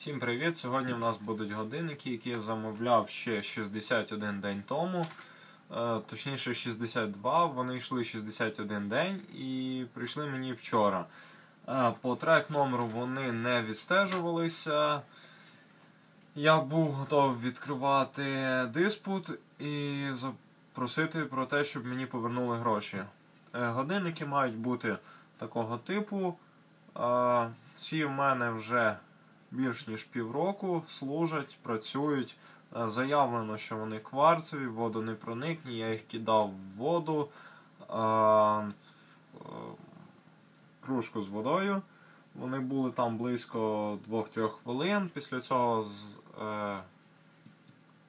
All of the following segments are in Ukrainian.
Всім привіт! Сьогодні у нас будуть годинники, які я замовляв ще 61 день тому. Е, Точніше, 62. Вони йшли 61 день і прийшли мені вчора. Е, По трек номеру вони не відстежувалися. Я був готовий відкривати диспут і запросити про те, щоб мені повернули гроші. Е, Годинники мають бути такого типу. Ці в мене вже більш ніж півроку служать, працюють. Е, Заявлено, що вони кварцеві, водонепроникні, я їх кидав в воду, е, е, кружку з водою. Вони були там близько 2-3 хвилин. Після цього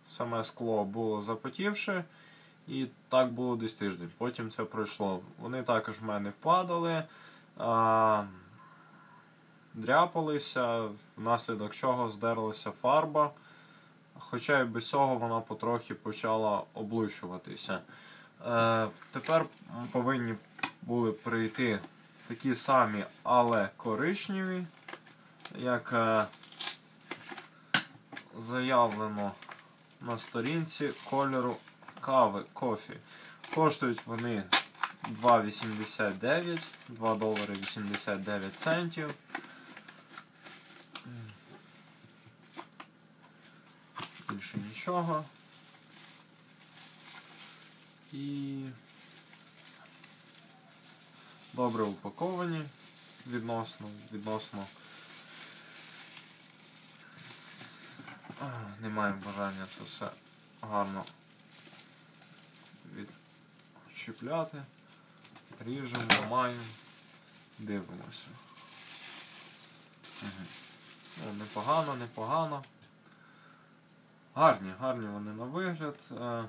саме скло було запотівше, і так було десь тиждень. Потім це пройшло. Вони також в мене падали. Дряпалися, внаслідок чого здерлася фарба. Хоча й без цього вона потрохи почала облущуватися. Е, тепер повинні були прийти такі самі, але коричневі, як е, заявлено на сторінці кольору кави кофі. Коштують вони 2,89, 2 долари 89 центів. Більше нічого. І добре упаковані відносно, відносно. Не маємо бажання це все гарно відчіпляти. Ріжемо, ламаємо, дивимося. Угу. Непогано, непогано. Гарні, гарні вони на вигляд. е,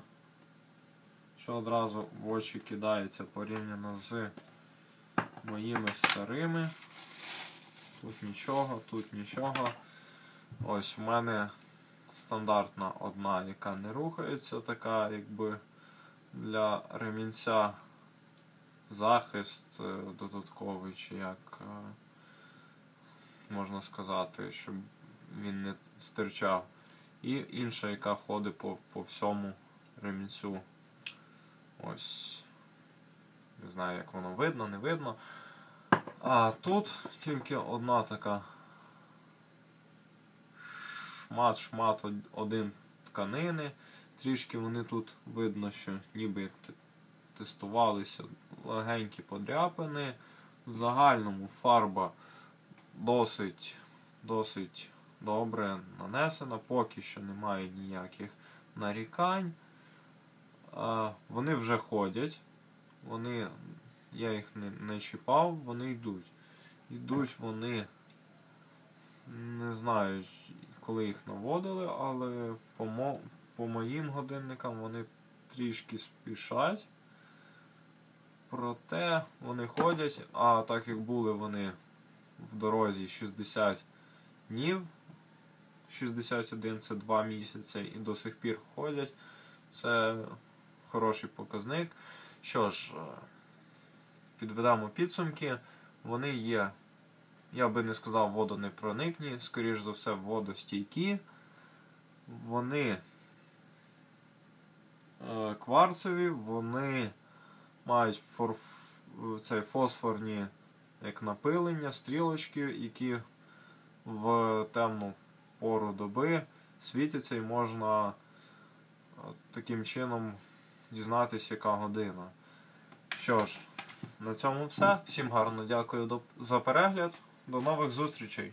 Що одразу в очі кидається порівняно з моїми старими. Тут нічого, тут нічого. Ось в мене стандартна одна, яка не рухається, така якби для ремінця захист е, додатковий, чи як е, можна сказати, щоб він не стирчав. І інша, яка ходить по, по всьому ремінцю. Ось. Не знаю, як воно видно, не видно. А тут тільки одна така шмат-шмат один тканини. Трішки вони тут видно, що ніби тестувалися легенькі подряпини. В загальному фарба досить, досить добре нанесена, поки що немає ніяких нарікань. Вони вже ходять, вони, я їх не, не чіпав, вони йдуть. Йдуть вони, не знаю, коли їх наводили, але по, мо, по моїм годинникам вони трішки спішать. Проте вони ходять, а так як були вони в дорозі 60 днів, 61 це 2 місяці і до сих пір ходять. Це хороший показник. Що ж, е, підведемо підсумки. Вони є, я би не сказав, водонепроникні, скоріш за все, водостійкі. Вони е, кварцеві, вони мають фор... цей фосфорні як напилення, стрілочки, які в темну пору доби світяться і можна е, таким чином дізнатися, яка година. Що ж, на цьому все. Всім гарно дякую за перегляд. До нових зустрічей!